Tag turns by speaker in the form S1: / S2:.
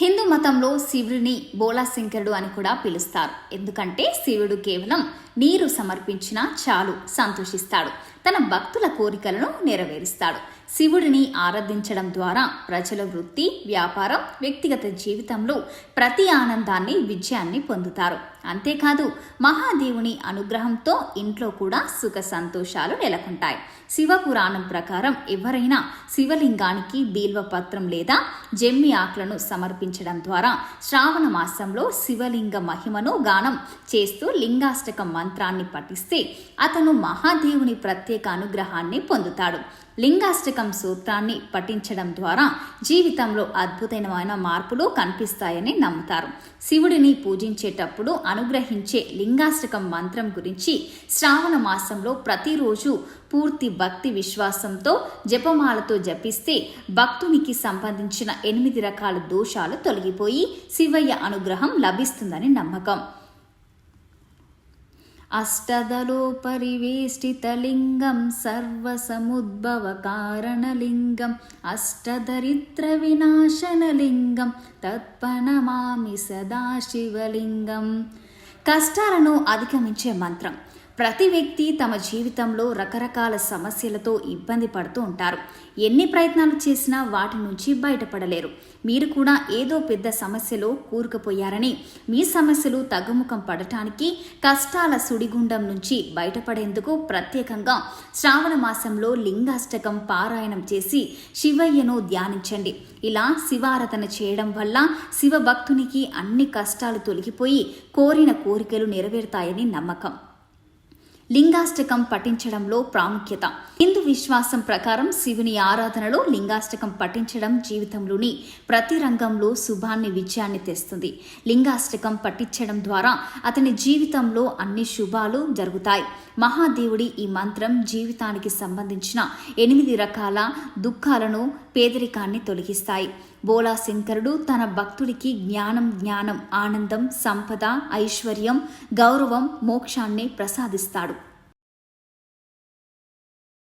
S1: హిందూ మతంలో శివుడిని బోలాశంకరుడు అని కూడా పిలుస్తారు. ఎందుకంటే శివుడు కేవలం నీరు సమర్పించినా చాలు సంతోషిస్తాడు. తన భక్తుల కోరికలను నెరవేరుస్తాడు. శివుడిని ఆరాధించడం ద్వారా ప్రజల వృత్తి వ్యాపారం వ్యక్తిగత జీవితంలో ప్రతి ఆనందాన్ని విజయాన్ని పొందుతారు. అంతేకాదు మహాదేవుని అనుగ్రహంతో ఇంట్లో కూడా సుఖ సంతోషాలు నెలకొంటాయి. శివ పురాణం ప్రకారం ఎవరైనా శివలింగానికి బీల్వపత్రం లేదా జమ్మి ఆకులను సమర్పించడం ద్వారా శ్రావణ మాసంలో శివలింగ మహిమను గానం చేస్తూ లింగాష్టకం మంత్రాన్ని పఠిస్తే అతను మహాదేవుని ప్రత్యేక అనుగ్రహాన్ని పొందుతాడు. లింగాష్టకం సూత్రాన్ని పఠించడం ద్వారా జీవితంలో అద్భుతమైన మార్పులు కనిపిస్తాయని నమ్ముతారు. శివుడిని పూజించేటప్పుడు అనుగ్రహించే లింగాష్టకం మంత్రం గురించి శ్రావణ మాసంలో ప్రతిరోజు పూర్తి భక్తి విశ్వాసంతో జపమాలతో జపిస్తే భక్తునికి సంబంధించిన ఎనిమిది రకాల దోషాలు తొలగిపోయి శివయ్య అనుగ్రహం లభిస్తుందని నమ్మకం. అష్టదలోపరివేష్టితలింగం పరివేష్టితలింగం సర్వసముద్భవకారణలింగం అష్టదరిద్ర వినాశనలింగం తత్పనమామి సదాశివలింగం. కష్టాలను అధిగమించే మంత్రం. ప్రతి వ్యక్తి తమ జీవితంలో రకరకాల సమస్యలతో ఇబ్బంది పడుతూ ఉంటారు. ఎన్ని ప్రయత్నాలు చేసినా వాటి నుంచి బయటపడలేరు. మీరు కూడా ఏదో పెద్ద సమస్యలో కూరుకుపోయారని మీ సమస్యలు తగ్గుముఖం పడటానికి కష్టాల సుడిగుండం నుంచి బయటపడేందుకు ప్రత్యేకంగా శ్రావణ మాసంలో లింగాష్టకం పారాయణం చేసి శివయ్యను ధ్యానించండి. ఇలా శివారధన చేయడం వల్ల శివభక్తునికి అన్ని కష్టాలు తొలగిపోయి కోరిన కోరికలు నెరవేరుతాయని నమ్మకం. లింగాష్టకం పఠించడంలో ప్రాముఖ్యత. హిందూ విశ్వాసం ప్రకారం శివుని ఆరాధనలో లింగాష్టకం పఠించడం జీవితంలోని ప్రతి రంగంలో శుభాన్ని విజయాన్ని తెస్తుంది. లింగాష్టకం పఠించడం ద్వారా అతని జీవితంలో అన్ని శుభాలు జరుగుతాయి. మహాదేవుడి ఈ మంత్రం జీవితానికి సంబంధించిన ఎనిమిది రకాల దుఃఖాలను పేదరికాన్ని తొలగిస్తాయి. బోలా శంకరుడు తన భక్తుడికి జ్ఞానం జ్ఞానం ఆనందం సంపద ఐశ్వర్యం గౌరవం మోక్షాన్ని ప్రసాదిస్తాడు.